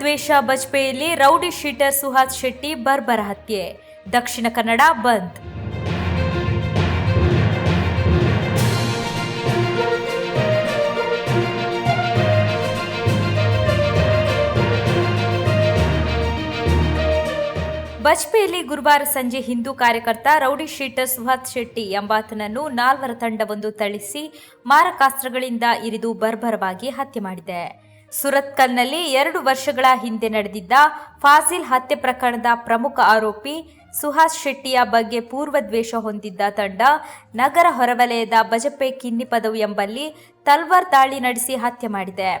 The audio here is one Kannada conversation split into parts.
ದ್ವೇಷ, ಬಜ್ಪೆಯಲ್ಲಿ ರೌಡಿ ಶೀಟರ್ ಸುಹಾಸ್ ಶೆಟ್ಟಿ ಬರ್ಬರ ಹತ್ಯೆ. ದಕ್ಷಿಣ ಕನ್ನಡ ಬಂದ್. ಬಜ್ಪೆಯಲ್ಲಿ ಗುರುವಾರ ಸಂಜೆ ಹಿಂದೂ ಕಾರ್ಯಕರ್ತ ರೌಡಿ ಶೀಟರ್ ಸುಹಾಸ್ ಶೆಟ್ಟಿ ಎಂಬಾತನನ್ನು ನಾಲ್ವರ ತಂಡವೊಂದು ಥಳಿಸಿ ಮಾರಕಾಸ್ತ್ರಗಳಿಂದ ಇರಿದು ಬರ್ಬರವಾಗಿ ಹತ್ಯೆ ಮಾಡಿದೆ. ಸುರತ್ಕಲ್ನಲ್ಲಿ ಎರಡು ವರ್ಷಗಳ ಹಿಂದೆ ನಡೆದಿದ್ದ ಫಾಸಿಲ್ ಹತ್ಯೆ ಪ್ರಕರಣದ ಪ್ರಮುಖ ಆರೋಪಿ ಸುಹಾಸ್ ಶೆಟ್ಟಿಯ ಬಗ್ಗೆ ಪೂರ್ವದ್ವೇಷ ಹೊಂದಿದ್ದ ತಂಡ, ನಗರ ಹೊರವಲಯದ ಬಜಪೆ ಕಿನ್ನಿಪದವು ಎಂಬಲ್ಲಿ ತಲ್ವಾರ್ ದಾಳಿ ನಡೆಸಿ ಹತ್ಯೆ ಮಾಡಿದೆ.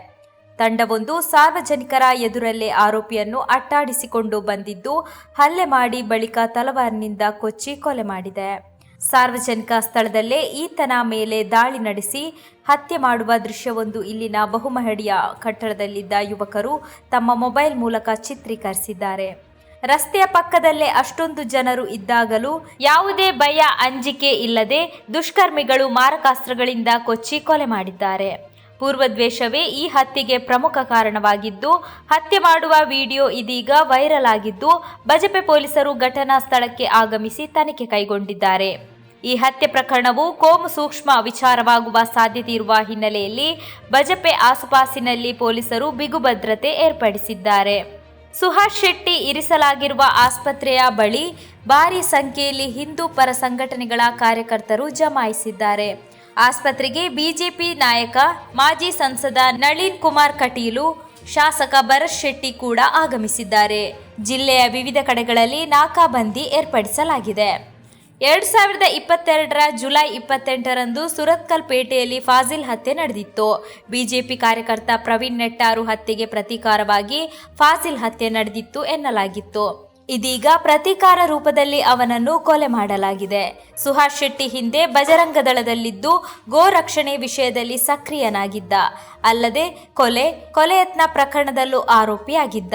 ತಂಡವೊಂದು ಸಾರ್ವಜನಿಕರ ಎದುರಲ್ಲೇ ಆರೋಪಿಯನ್ನು ಅಟ್ಟಾಡಿಸಿಕೊಂಡು ಬಂದಿದ್ದು, ಹಲ್ಲೆ ಮಾಡಿ ಬಳಿಕ ತಲವಾರಿನಿಂದ ಕೊಚ್ಚಿ ಕೊಲೆ ಮಾಡಿದೆ. ಸಾರ್ವಜನಿಕ ಸ್ಥಳದಲ್ಲೇ ಈತನ ಮೇಲೆ ದಾಳಿ ನಡೆಸಿ ಹತ್ಯೆ ಮಾಡುವ ದೃಶ್ಯವೊಂದು ಇಲ್ಲಿನ ಬಹುಮಹಡಿಯ ಕಟ್ಟಡದಲ್ಲಿದ್ದ ಯುವಕರು ತಮ್ಮ ಮೊಬೈಲ್ ಮೂಲಕ ಚಿತ್ರೀಕರಿಸಿದ್ದಾರೆ. ರಸ್ತೆಯ ಪಕ್ಕದಲ್ಲೇ ಅಷ್ಟೊಂದು ಜನರು ಇದ್ದಾಗಲೂ ಯಾವುದೇ ಭಯ ಅಂಜಿಕೆ ಇಲ್ಲದೆ ದುಷ್ಕರ್ಮಿಗಳು ಮಾರಕಾಸ್ತ್ರಗಳಿಂದ ಕೊಚ್ಚಿ ಕೊಲೆ ಮಾಡಿದ್ದಾರೆ. ಪೂರ್ವದ್ವೇಷವೇ ಈ ಹತ್ಯೆಗೆ ಪ್ರಮುಖ ಕಾರಣವಾಗಿದ್ದು, ಹತ್ಯೆ ಮಾಡುವ ವಿಡಿಯೋ ಇದೀಗ ವೈರಲ್ ಆಗಿದ್ದು ಬಜಪೆ ಪೊಲೀಸರು ಘಟನಾ ಸ್ಥಳಕ್ಕೆ ಆಗಮಿಸಿ ತನಿಖೆ ಕೈಗೊಂಡಿದ್ದಾರೆ. ಈ ಹತ್ಯೆ ಪ್ರಕರಣವು ಕೋಮು ಸೂಕ್ಷ್ಮ ವಿಚಾರವಾಗುವ ಸಾಧ್ಯತೆ ಇರುವ ಹಿನ್ನೆಲೆಯಲ್ಲಿ ಬಜಪೆ ಆಸುಪಾಸಿನಲ್ಲಿ ಪೊಲೀಸರು ಬಿಗು ಭದ್ರತೆ ಏರ್ಪಡಿಸಿದ್ದಾರೆ. ಸುಹಾಸ್ ಶೆಟ್ಟಿ ಇರಿಸಲಾಗಿರುವ ಆಸ್ಪತ್ರೆಯ ಬಳಿ ಭಾರೀ ಸಂಖ್ಯೆಯಲ್ಲಿ ಹಿಂದೂ ಪರ ಸಂಘಟನೆಗಳ ಕಾರ್ಯಕರ್ತರು ಜಮಾಯಿಸಿದ್ದಾರೆ. ಆಸ್ಪತ್ರೆಗೆ ಬಿಜೆಪಿ ನಾಯಕ, ಮಾಜಿ ಸಂಸದ ನಳಿನ್ ಕುಮಾರ್ ಕಟೀಲು, ಶಾಸಕ ಭರತ್ ಶೆಟ್ಟಿ ಕೂಡ ಆಗಮಿಸಿದ್ದಾರೆ. ಜಿಲ್ಲೆಯ ವಿವಿಧ ಕಡೆಗಳಲ್ಲಿ ನಾಕಾಬಂದಿ ಏರ್ಪಡಿಸಲಾಗಿದೆ. ಎರಡು ಸಾವಿರದ ಇಪ್ಪತ್ತೆರಡರ ಜುಲೈ ಇಪ್ಪತ್ತೆಂಟರಂದು ಸುರತ್ಕಲ್ ಪೇಟೆಯಲ್ಲಿ ಫಾಜಿಲ್ ಹತ್ಯೆ ನಡೆದಿತ್ತು. ಬಿಜೆಪಿ ಕಾರ್ಯಕರ್ತ ಪ್ರವೀಣ್ ನೆಟ್ಟಾರು ಹತ್ಯೆಗೆ ಪ್ರತೀಕಾರವಾಗಿ ಫಾಜಿಲ್ ಹತ್ಯೆ ನಡೆದಿತ್ತು ಎನ್ನಲಾಗಿತ್ತು. ಇದೀಗ ಪ್ರತೀಕಾರ ರೂಪದಲ್ಲಿ ಅವನನ್ನು ಕೊಲೆ ಮಾಡಲಾಗಿದೆ. ಸುಹಾಸ್ ಶೆಟ್ಟಿ ಹಿಂದೆ ಬಜರಂಗ ದಳದಲ್ಲಿದ್ದು ಗೋ ರಕ್ಷಣೆ ವಿಷಯದಲ್ಲಿ ಸಕ್ರಿಯನಾಗಿದ್ದ. ಅಲ್ಲದೆ ಕೊಲೆ, ಕೊಲೆಯತ್ನ ಪ್ರಕರಣದಲ್ಲೂ ಆರೋಪಿಯಾಗಿದ್ದ.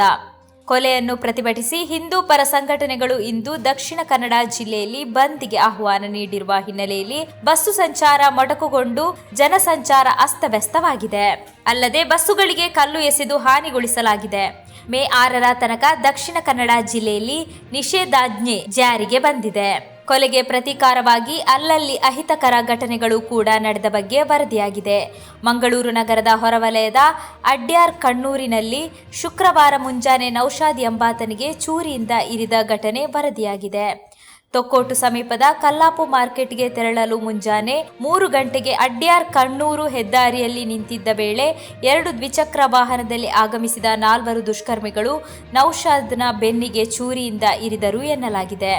ಕೊಲೆಯನ್ನು ಪ್ರತಿಭಟಿಸಿ ಹಿಂದೂ ಪರ ಸಂಘಟನೆಗಳು ಇಂದು ದಕ್ಷಿಣ ಕನ್ನಡ ಜಿಲ್ಲೆಯಲ್ಲಿ ಬಂದ್ಗೆ ಆಹ್ವಾನ ನೀಡಿರುವ ಹಿನ್ನೆಲೆಯಲ್ಲಿ ಬಸ್ಸು ಸಂಚಾರ ಮೊಟಕುಗೊಂಡು ಜನಸಂಚಾರ ಅಸ್ತವ್ಯಸ್ತವಾಗಿದೆ. ಅಲ್ಲದೆ ಬಸ್ಸುಗಳಿಗೆ ಕಲ್ಲು ಎಸೆದು ಹಾನಿಗೊಳಿಸಲಾಗಿದೆ. ಮೇ ಆರರ ತನಕ ದಕ್ಷಿಣ ಕನ್ನಡ ಜಿಲ್ಲೆಯಲ್ಲಿ ನಿಷೇಧಾಜ್ಞೆ ಜಾರಿಗೆ ಬಂದಿದೆ. ಕೊಲೆಗೆ ಪ್ರತೀಕಾರವಾಗಿ ಅಲ್ಲಲ್ಲಿ ಅಹಿತಕರ ಘಟನೆಗಳು ಕೂಡ ನಡೆದ ಬಗ್ಗೆ ವರದಿಯಾಗಿದೆ. ಮಂಗಳೂರು ನಗರದ ಹೊರವಲಯದ ಅಡ್ಯಾರ್ ಕಣ್ಣೂರಿನಲ್ಲಿ ಶುಕ್ರವಾರ ಮುಂಜಾನೆ ನೌಷಾದ್ ಎಂಬಾತನಿಗೆ ಚೂರಿಯಿಂದ ಇರಿದ ಘಟನೆ ವರದಿಯಾಗಿದೆ. ತೊಕ್ಕೋಟು ಸಮೀಪದ ಕಲ್ಲಾಪು ಮಾರ್ಕೆಟ್ಗೆ ತೆರಳಲು ಮುಂಜಾನೆ ಮೂರು ಗಂಟೆಗೆ ಅಡ್ಯಾರ್ ಕಣ್ಣೂರು ಹೆದ್ದಾರಿಯಲ್ಲಿ ನಿಂತಿದ್ದ ವೇಳೆ ಎರಡು ದ್ವಿಚಕ್ರ ವಾಹನದಲ್ಲಿ ಆಗಮಿಸಿದ ನಾಲ್ವರು ದುಷ್ಕರ್ಮಿಗಳು ನೌಶಾದ್ನ ಬೆನ್ನಿಗೆ ಚೂರಿಯಿಂದ ಇರಿದರು ಎನ್ನಲಾಗಿದೆ.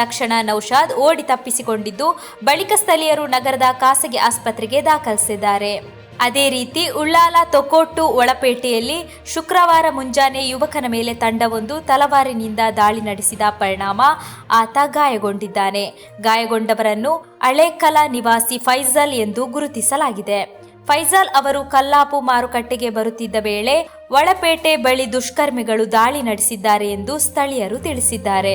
ತಕ್ಷಣ ನೌಶಾದ್ ಓಡಿ ತಪ್ಪಿಸಿಕೊಂಡಿದ್ದು ಬಳಿಕ ಸ್ಥಳೀಯರು ನಗರದ ಖಾಸಗಿ ಆಸ್ಪತ್ರೆಗೆ ದಾಖಲಿಸಿದ್ದಾರೆ. ಅದೇ ರೀತಿ ಉಳ್ಳಾಲ ತೊಕೋಟ್ಟು ಒಳಪೇಟೆಯಲ್ಲಿ ಶುಕ್ರವಾರ ಮುಂಜಾನೆ ಯುವಕನ ಮೇಲೆ ತಂಡವೊಂದು ತಲವಾರಿನಿಂದ ದಾಳಿ ನಡೆಸಿದ ಪರಿಣಾಮ ಆತ ಗಾಯಗೊಂಡಿದ್ದಾನೆ. ಗಾಯಗೊಂಡವರನ್ನು ಅಳೇಕಲ ನಿವಾಸಿ ಫೈಜಲ್ ಎಂದು ಗುರುತಿಸಲಾಗಿದೆ. ಫೈಜಲ್ ಅವರು ಕಲ್ಲಾಪು ಮಾರುಕಟ್ಟೆಗೆ ಬರುತ್ತಿದ್ದ ವೇಳೆ ಒಳಪೇಟೆ ಬಳಿ ದುಷ್ಕರ್ಮಿಗಳು ದಾಳಿ ನಡೆಸಿದ್ದಾರೆ ಎಂದು ಸ್ಥಳೀಯರು ತಿಳಿಸಿದ್ದಾರೆ.